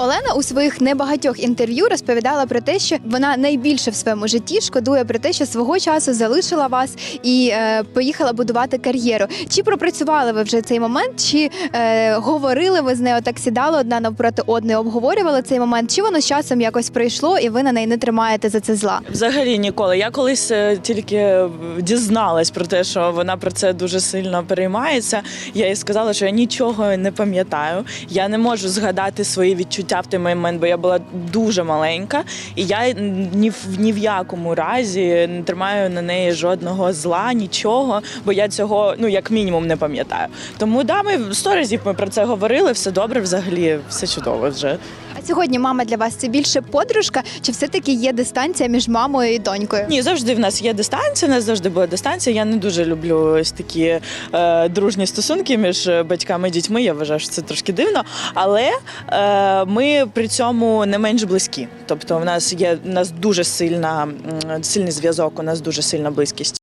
Олена у своїх небагатьох інтерв'ю розповідала про те, що вона найбільше в своєму житті шкодує про те, що свого часу залишила вас і е, поїхала будувати кар'єру. Чи пропрацювали ви вже цей момент? Чи е, говорили ви з нею так сідали одна навпроти одної, обговорювали цей момент? Чи воно з часом якось пройшло і ви на неї не тримаєте за це зла? Взагалі ніколи. Я колись е, тільки дізналась про те, що вона про це дуже сильно переймається. Я їй сказала, що я нічого не пам'ятаю. Я не можу згадати свої відчуття в той момент, бо я була дуже маленька, і я ні в ні в якому разі не тримаю на неї жодного зла, нічого, бо я цього ну як мінімум не пам'ятаю. Тому да, ми сто разів ми про це говорили. Все добре, взагалі, все чудово вже. А сьогодні мама для вас це більше подружка, чи все-таки є дистанція між мамою і донькою? Ні, завжди в нас є дистанція. У нас завжди була дистанція. Я не дуже люблю ось такі е, дружні стосунки між батьками і дітьми. Я вважаю, що це трошки дивно. Але е, ми при цьому не менш близькі. Тобто, в нас є у нас дуже сильна сильний зв'язок, у нас дуже сильна близькість.